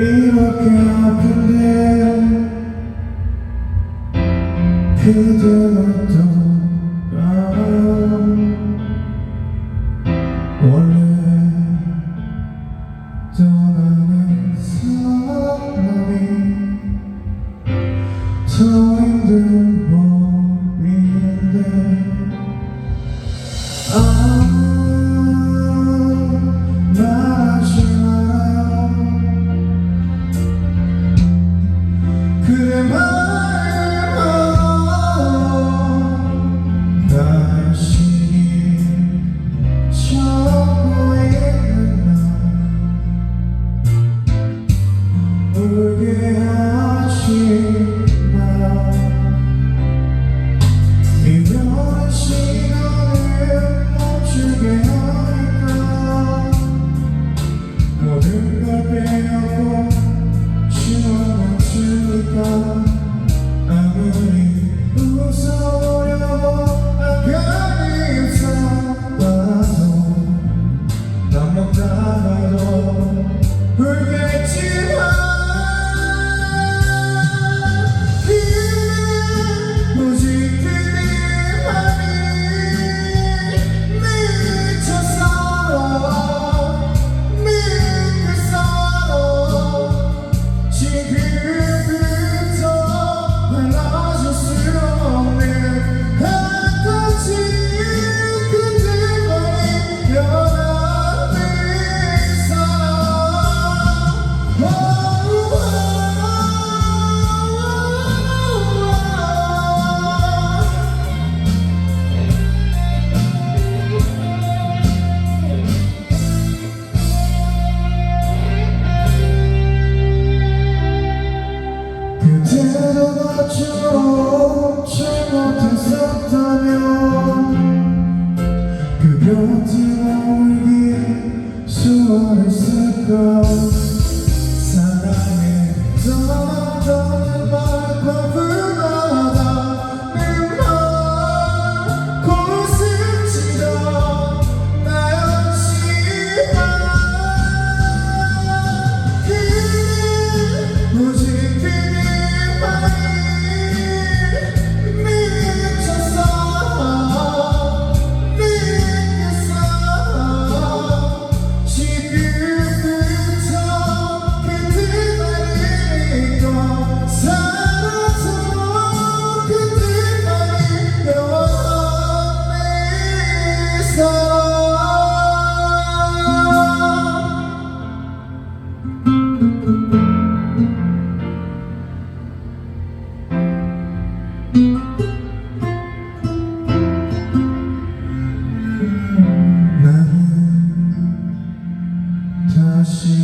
이렇게 아픈데 그대 어떤 I don't 그대로 맞추지 못했었다면 그곁 nasce.